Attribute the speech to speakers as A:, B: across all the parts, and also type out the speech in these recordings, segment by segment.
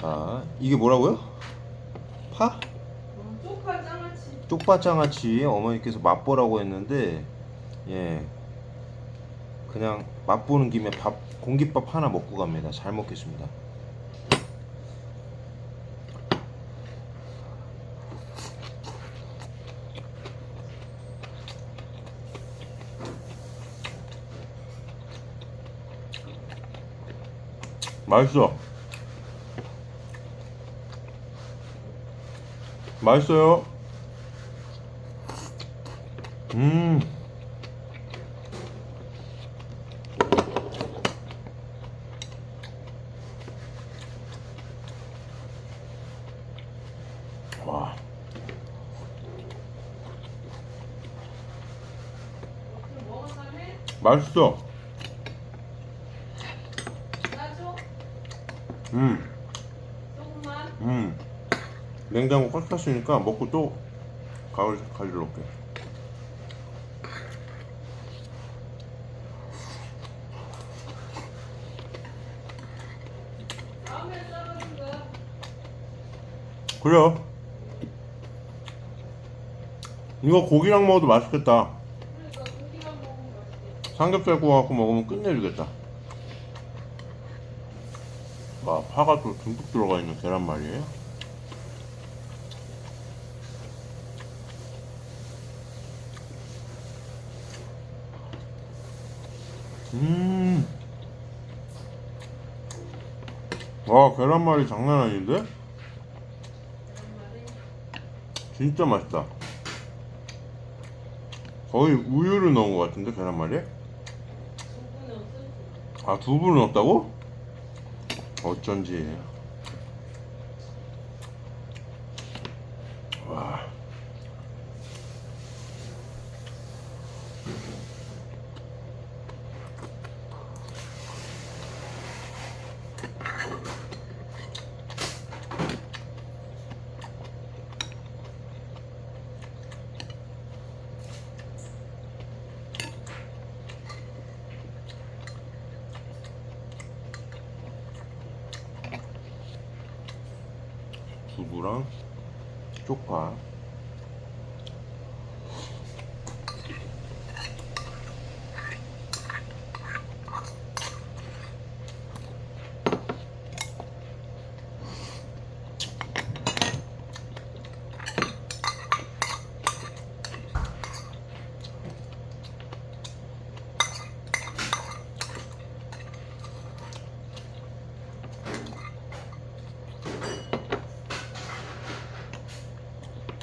A: 자, 이게 뭐라고요? 파?
B: 어, 쪽파 장아찌.
A: 쪽파 장아찌 어머니께서 맛보라고 했는데 예 그냥 맛보는 김에 밥 공깃밥 하나 먹고 갑니다. 잘 먹겠습니다. 맛있어. 맛있어요. 음. 와. 맛있어. 음.
B: 조금만.
A: 음. 냉장고 꽉 찼으니까 먹고 또 가을
B: 썰어준 거.
A: 그래요. 이거 고기랑 먹어도 맛있겠다. 삼겹살 구워갖고 먹으면 끝내주겠다. 와, 파가 또 듬뿍 들어가 있는 계란말이에요. 음. 와, 계란말이 장난 아닌데? 진짜 맛있다. 거의 우유를 넣은 것 같은데, 계란말이에? 아 두부를 넣었다고? 어쩐지 두부랑 쪽파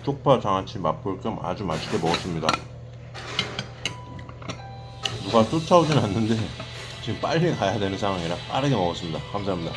A: 쪽파 장아찌 맛볼 겸 아주 맛있게 먹었습니다. 누가 쫓아오진 않는데 지금 빨리 가야 되는 상황이라 빠르게 먹었습니다. 감사합니다.